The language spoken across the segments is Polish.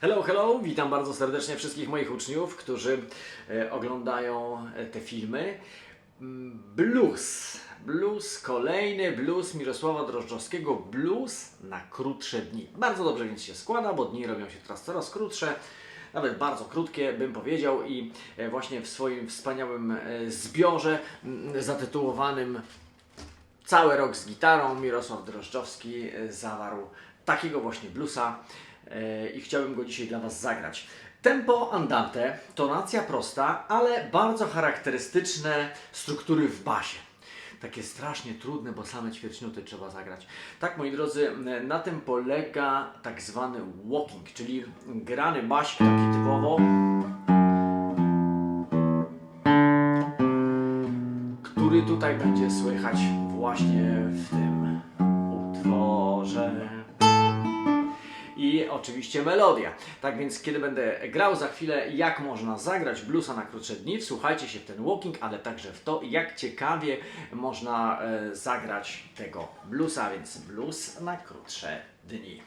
Hello, hello, witam bardzo serdecznie wszystkich moich uczniów, którzy e, oglądają e, te filmy. Mm, Blues. Blues, kolejny blues Mirosława Drożdżowskiego. Blues na krótsze dni. Bardzo dobrze więc się składa, bo dni robią się teraz coraz krótsze. Nawet bardzo krótkie, bym powiedział, i e, właśnie w swoim wspaniałym zbiorze mm, zatytułowanym Cały rok z gitarą Mirosław Drożdżowski zawarł takiego właśnie bluesa e, i chciałbym go dzisiaj dla Was zagrać. Tempo andante, tonacja prosta, ale bardzo charakterystyczne struktury w basie. Takie strasznie trudne, bo same ćwierćnuty trzeba zagrać. Tak, moi drodzy, na tym polega tak zwany walking, czyli grany basik taki typowo. który tutaj będzie słychać właśnie w tym utworze. I oczywiście melodia. Tak więc, kiedy będę grał za chwilę, jak można zagrać bluesa na krótsze dni, wsłuchajcie się w ten walking, ale także w to, jak ciekawie można e, zagrać tego bluesa, więc blues na krótsze dni.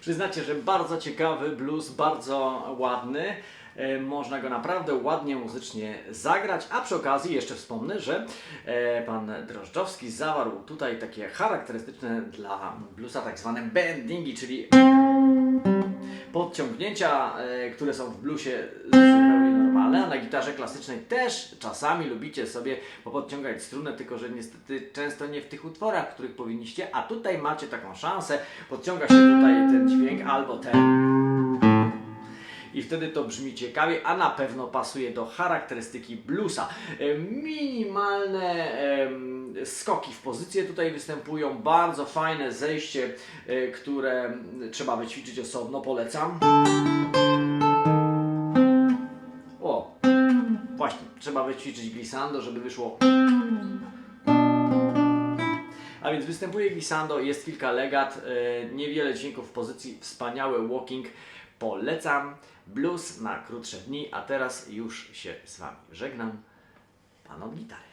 Przyznacie, że bardzo ciekawy blues, bardzo ładny. E, Można go naprawdę ładnie muzycznie zagrać, a przy okazji jeszcze wspomnę, że e, pan Drożdżowski zawarł tutaj takie charakterystyczne dla bluesa tak zwane bendingi, czyli podciągnięcia, e, które są w bluesie zupełnie normalne, a na gitarze klasycznej też czasami lubicie sobie popodciągać strunę, tylko że niestety często nie w tych utworach, których powinniście, a tutaj macie taką szansę, podciąga się tutaj ten dźwięk albo ten i wtedy to brzmi ciekawie, a na pewno pasuje do charakterystyki bluesa. E, Minimalne em, skoki w pozycję tutaj występują, bardzo fajne zejście, e, które trzeba wyćwiczyć osobno, polecam. O, właśnie, trzeba wyćwiczyć glissando, żeby wyszło. A więc występuje glissando, jest kilka legat, e, niewiele dźwięków w pozycji, wspaniały walking. Polecam blues na krótsze dni, a teraz już się z Wami żegnam. Pan od gitary.